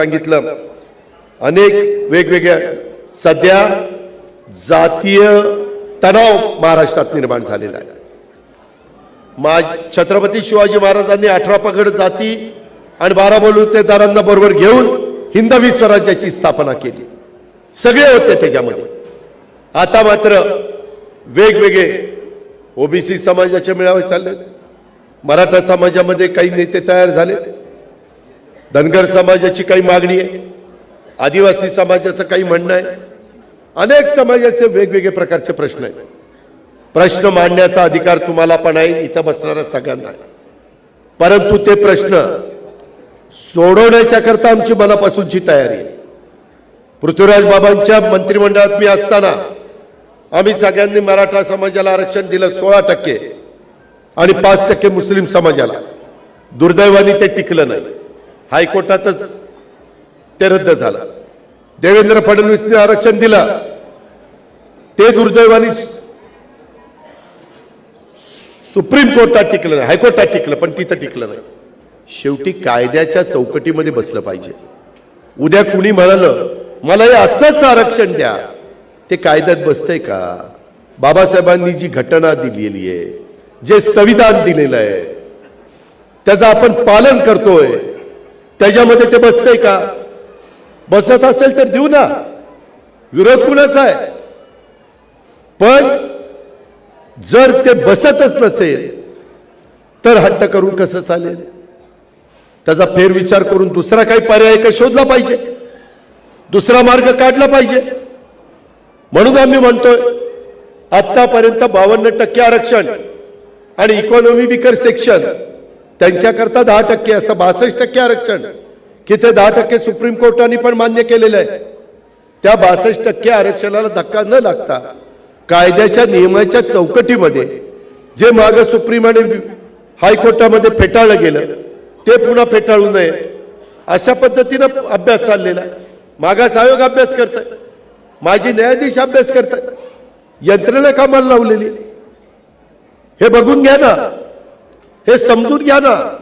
सांगितलं. अनेक वेगवेगळ्या सध्या जातीय तणाव महाराष्ट्रात निर्माण झालेला आहे. मा छत्रपती शिवाजी महाराजांनी अठरा पगड जाती आणि बारा बलुतेदारांना बरोबर घेऊन हिंदवी स्वराज्याची स्थापना केली. सगळे होते त्याच्यामध्ये. आता मात्र वेगवेगळे ओबीसी समाजाचे मेळावे चालले मराठा समाजामध्ये काही नेते तयार झाले धनगर समाजाची काही मागणी आहे? आदिवासी समाजाचं काही म्हणणं आहे? अनेक समाजाचे वेगवेगळे प्रकारचे प्रश्न आहेत. प्रश्न मांडण्याचा अधिकार तुम्हाला पण आहे इथं बसणाऱ्या सगळ्यांना आहे. परंतु ते प्रश्न सोडवण्याच्या करता आमची मनापासूनची तयारी आहे. पृथ्वीराज बाबांच्या मंत्रिमंडळात मी असताना आम्ही सगळ्यांनी मराठा समाजाला आरक्षण दिलं सोळा टक्के आणि पाच टक्के मुस्लिम समाजाला. दुर्दैवाने ते टिकलं नाही. हायकोर्टातच ते रद्द झालं. देवेंद्र फडणवीसने आरक्षण दिलं. ते दुर्दैवाने सुप्रीम कोर्टात टिकलं नाही हायकोर्टात टिकलं पण तिथं टिकलं नाही. शेवटी कायद्याच्या चौकटीमध्ये बसलं पाहिजे. उद्या कुणी म्हणालं मला हे असंच आरक्षण द्या. ते कायद्यात बसतंय का? बाबासाहेबांनी जी घटना दिलेली आहे जे संविधान दिलेलं आहे त्याचं आपण पालन करतोय. त्याच्यामध्ये ते बसतंय का? बसत असेल तर देऊ ना. विरोध कुणाचा आहे? पण जर ते बसतच नसेल तर हट्ट करून कसं चालेल? त्याचा फेरविचार करून दुसरा काही पर्याय का शोधला पाहिजे? दुसरा मार्ग काढला पाहिजे? म्हणून आम्ही म्हणतोय आतापर्यंत बावन्न टक्के आरक्षण आणि इकॉनॉमी विकर सेक्शन त्यांच्याकरता दहा टक्के असं बासष्ट टक्के आरक्षण. की ते दहा टक्के सुप्रीम कोर्टाने पण मान्य केलेलं आहे. त्या बासष्ट टक्के आरक्षणाला धक्का न लागता कायद्याच्या नियमाच्या चौकटीमध्ये जे माग सुप्रीम आणि हायकोर्टामध्ये फेटाळलं गेलं ते पुन्हा फेटाळू नये. अशा पद्धतीनं अभ्यास चाललेला आहे. मागास आयोग अभ्यास करत आहे माझी न्यायाधीश अभ्यास करतात यंत्रणा कामाला लावलेली आहे. हे बघून घ्या ना. हे समजून घ्या ना.